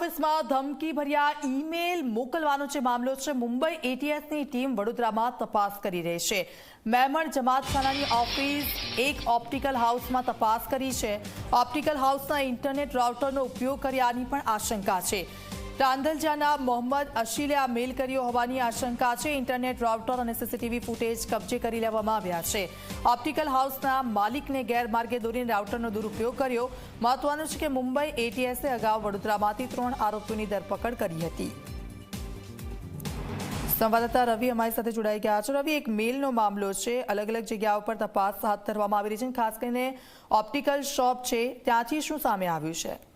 ઓફિસમાં ધમકી ભર્યા ઈમેલ મોકલવાનો જે મામલો છે, મુંબઈ એટીએસની ટીમ વડોદરામાં તપાસ કરી રહી છે. મેમણ જમાતખાનાની ઓફિસ એક ઓપ્ટિકલ હાઉસમાં તપાસ કરી છે. ઓપ્ટિકલ હાઉસના ઇન્ટરનેટ રાઉટરનો ઉપયોગ કર્યાની પણ આશંકા છે. તાંદલજાના મોહમ્મદ અશીલે આ મેલ કર્યો હોવાની આશંકા છે. ઇન્ટરનેટ રાઉટર અને સીસીટીવી ફૂટેજ કબજે કરી લેવામાં આવ્યા છે. ઓપ્ટિકલ હાઉસના માલિકને ગેરમાર્ગે દોરીને રાઉટરનો દુરુપયોગ કર્યો. મહત્વનું છે કે મુંબઈ એટીએસે અગાઉ વડોદરામાંથી ત્રણ આરોપીઓની ધરપકડ કરી હતી. સંવાદદાતા રવિ અમારી સાથે જોડાઈ ગયા છે. રવિ, એક મેલનો મામલો છે. અલગ અલગ જગ્યાઓ પર તપાસ હાથ ધરવામાં આવી રહી છે ખાસ કરીને ઓપ્ટિકલ શોપ છે. ત્યાંથી શું સામે આવ્યું છે?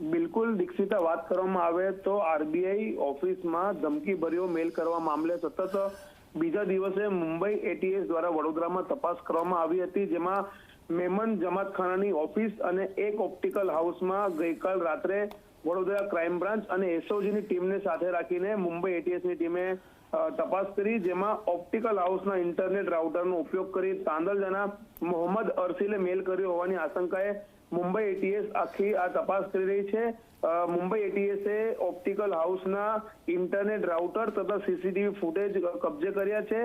બિલકુલ દીક્ષિતા વાત કરવામાં આવે તો આરબીઆઈ ઓફિસમાં ધમકી ભર્યો મેલ કરવા મામલે સતત બીજા દિવસે મુંબઈ એટીએસ દ્વારા વડોદરામાં તપાસ કરવામાં આવી હતી, જેમાં મેમન જમાતખાનાની ઓફિસ અને એક ઓપ્ટિકલ હાઉસમાં ગઈકાલ રાત્રે વડોદરા ક્રાઇમ બ્રાન્ચ અને એસઓજીની ટીમને સાથે રાખીને મુંબઈ એટીએસની ટીમે તપાસ કરી, જેમાં ઓપ્ટિકલ હાઉસના ઇન્ટરનેટ રાઉટરનો ઉપયોગ કરી તાંદલજાના મોહમ્મદ અરસીલે મેલ કર્યો હોવાની આશંકાએ મુંબઈ એટીએસ આખી આ તપાસ કરી રહી છે. મુંબઈ એટીએસે ઓપ્ટિકલ હાઉસના ઇન્ટરનેટ રાઉટર તથા સીસીટીવી ફૂટેજ કબજે કર્યા છે.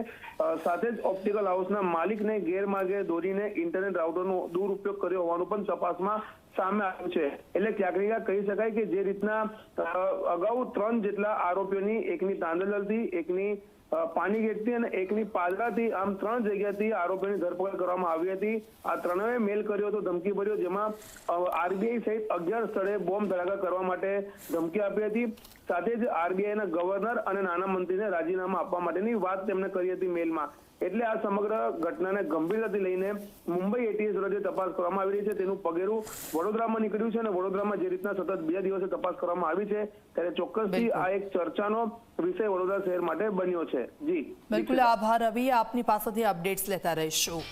સાથે જ ઓપ્ટિકલ હાઉસના માલિકને ગેરમાર્ગે દોરીને ઇન્ટરનેટ રાઉટરનો દુરુપયોગ કર્યો હોવાનું પણ તપાસમાં સામે આવ્યું છે. એટલે ક્યાંક કહી શકાય કે જે રીતના અગાઉ ત્રણ જેટલા આરોપીઓની એકની તાંદલથી એકની અ, પાનીગેટથી અને એકની પાદરાથી આમ ત્રણ જગ્યાથી આરોપીની ધરપકડ કરવામાં આવી હતી. આ ત્રણેય મેલ કર્યો હતો ધમકી ભર્યો જેમાં આરબીઆઈ સહિત અગિયાર સ્થળે બોમ્બ ધડાકા કરવા માટે ધમકી આપી હતી. સાથે જ આરબીઆઈના ગવર્નર અને નાના મંત્રીને રાજીનામા આપવા માટેની વાત તેમણે કરી હતી મેલમાં. એટલે આ સમગ્ર ઘટનાને ગંભીરતાથી લઈને મુંબઈ એટીએસ દ્વારા જે તપાસ કરવામાં આવી રહી છે તેનું પગેરું વડોદરામાં નીકળ્યું છે અને વડોદરામાં જે રીતના સતત બીજા દિવસે તપાસ કરવામાં આવી છે ત્યારે ચોક્કસથી આ એક ચર્ચાનો વિષય વડોદરા શહેર માટે બન્યો છે. જી બિલકુલ આભાર રવિ. આપની પાસેથી અપડેટ્સ લેતા રહીશું.